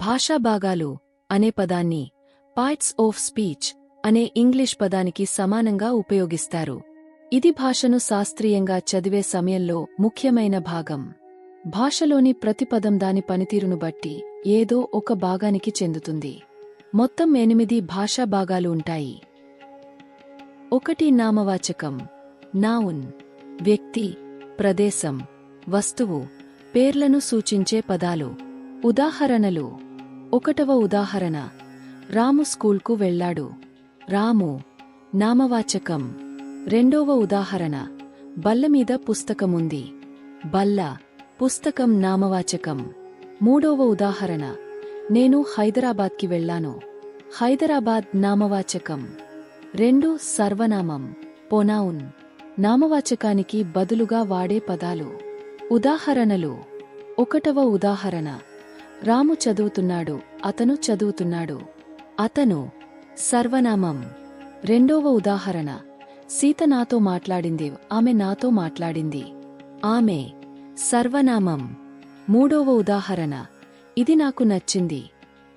భాషాభాగాలు అనే పదాన్ని parts of speech అనే ఇంగ్లీష్ పదానికి సమానంగా ఉపయోగిస్తారు. ఇది భాషను శాస్త్రీయంగా చదివే సమయంలో ముఖ్యమైన భాగం. భాషలోని ప్రతి పదం దాని పనితీరును బట్టి ఏదో ఒక భాగానికి చెందుతుంది. మొత్తం ఎనిమిది భాషా భాగాలు ఉంటాయి. ఒకటి నామవాచకం నావున్ వ్యక్తి ప్రదేశం వస్తువు పేర్లను సూచించే పదాలు. ఉదాహరణలు ఒకటవ ఉదాహరణ. రాము స్కూల్కు వెళ్ళాడు. రాము నామవాచకం. రెండవ ఉదాహరణ. బల్లమీద పుస్తకముంది. బల్ల పుస్తకం నామవాచకం. మూడవ ఉదాహరణ. నేను హైదరాబాద్కి వెళ్ళాను. హైదరాబాద్ నామవాచకం. రెండు సర్వనామం. పొనావున్ నామవాచకానికి బదులుగా వాడే పదాలు. ఉదాహరణలు. ఒకటవ ఉదాహరణ. రాము చదువుతున్నాడు అతను చదువుతున్నాడు. అతను సర్వనామం. రెండవ ఉదాహరణ. సీత నాతో మాట్లాడింది ఆమె నాతో మాట్లాడింది. ఆమె సర్వనామం. మూడవ ఉదాహరణ. ఇది నాకు నచ్చింది.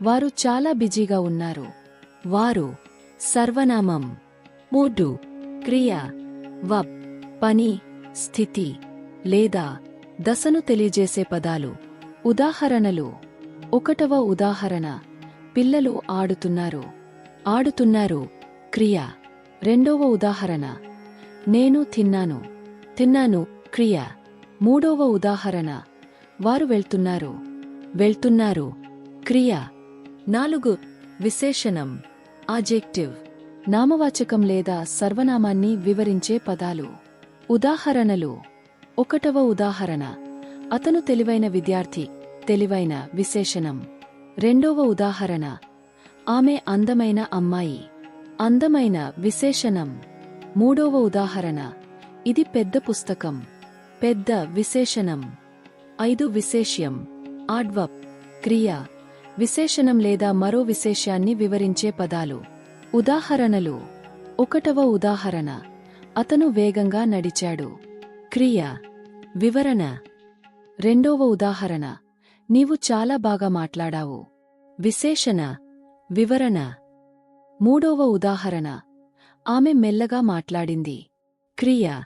వారు చాలా బిజీగా ఉన్నారు. వారు సర్వనామం. మూడు. క్రియ వబ్ పని స్థితి లేదా దశను తెలియజేసే పదాలు. ఉదాహరణలు. ఒకటవ ఉదాహరణ. పిల్లలు ఆడుతున్నారు. ఆడుతున్నారు. క్రియ. రెండవ ఉదాహరణ. నేను తిన్నాను. తిన్నాను. క్రియ. మూడవ ఉదాహరణ. వారు వెళ్తున్నారు. వెళ్తున్నారు. క్రియ. నాలుగు. విశేషణం. ఆజెక్టివ్ నామవాచకం లేదా సర్వనామాన్ని వివరించే పదాలు. ఉదాహరణలు. ఒకటవ ఉదాహరణ. అతను తెలివైన విద్యార్థి. తెలివైన విశేషణం. రెండవ ఉదాహరణ. ఆమె అందమైన అమ్మాయి. అందమైన విశేషణం. మూడవ ఉదాహరణ. ఇది పెద్ద పుస్తకం. పెద్ద విశేషణం. ఐదు విశేష్యం. ఆడ్వప్ క్రియ. విశేషణం లేదా మరో విశేష్యాన్ని వివరించే పదాలు. ఉదాహరణలు. ఒకటవ ఉదాహరణ. అతను వేగంగా నడిచాడు. క్రియ. వివరణ. రెండవ ఉదాహరణ. నీవు చాలా బాగా మాట్లాడావు. విశేషణ వివరణ. మూడవ ఉదాహరణ. ఆమె మెల్లగా మాట్లాడింది. క్రియ.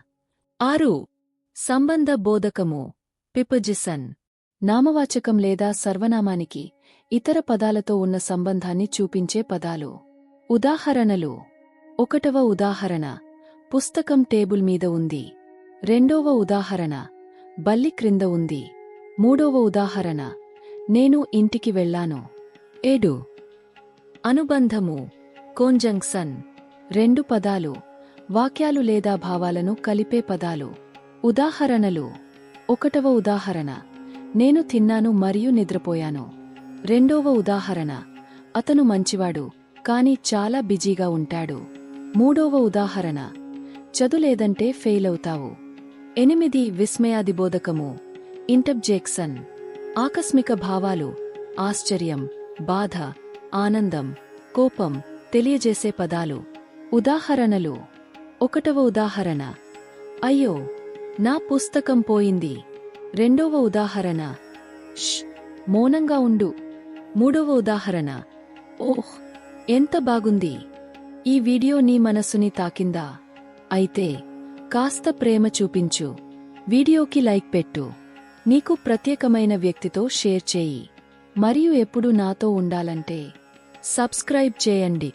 ఆరు. సంబంధ బోధకము. పిపజిసన్. నామవాచకం లేదా సర్వనామానికి ఇతర పదాలతో ఉన్న సంబంధాన్ని చూపించే పదాలు. ఉదాహరణలు. ఒకటవ ఉదాహరణ. పుస్తకం టేబుల్ మీద ఉంది. రెండవ ఉదాహరణ. బల్లి క్రింద ఉంది. మూడవ ఉదాహరణ. నేను ఇంటికి వెళ్ళాను. ఏడు. అనుబంధము కోంజంక్సన్ రెండు పదాలు వాక్యాలు లేదా భావాలను కలిపే పదాలు. ఉదాహరణలు. ఒకటవ ఉదాహరణ. నేను తిన్నాను మరియు నిద్రపోయాను. రెండవ ఉదాహరణ. అతను మంచివాడు కాని చాలా బిజీగా ఉంటాడు. మూడవ ఉదాహరణ. చదులేదంటే ఫెయిల్ అవుతావు. ఎనిమిది విస్మయాదిబోధకము. ఇంటబ్జెక్సన్ ఆకస్మిక భావాలు ఆశ్చర్యం బాధ ఆనందం కోపం తెలియజేసే పదాలు ఉదాహరణలు. ఒకటవ ఉదాహరణ. అయ్యో నా పుస్తకం పోయింది. రెండవ ఉదాహరణ. ష్ మౌనంగా ఉండు. మూడవ ఉదాహరణ. ఓహ్ ఎంత బాగుంది. ఈ వీడియో నీ మనసుని తాకిందా? అయితే కాస్త ప్రేమ చూపించు. వీడియోకి లైక్ పెట్టు. నీకు ప్రత్యేకమైన వ్యక్తితో షేర్ చేయి. మరియు ఎప్పుడు నాతో ఉండాలంటే సబ్స్క్రైబ్ చేయండి.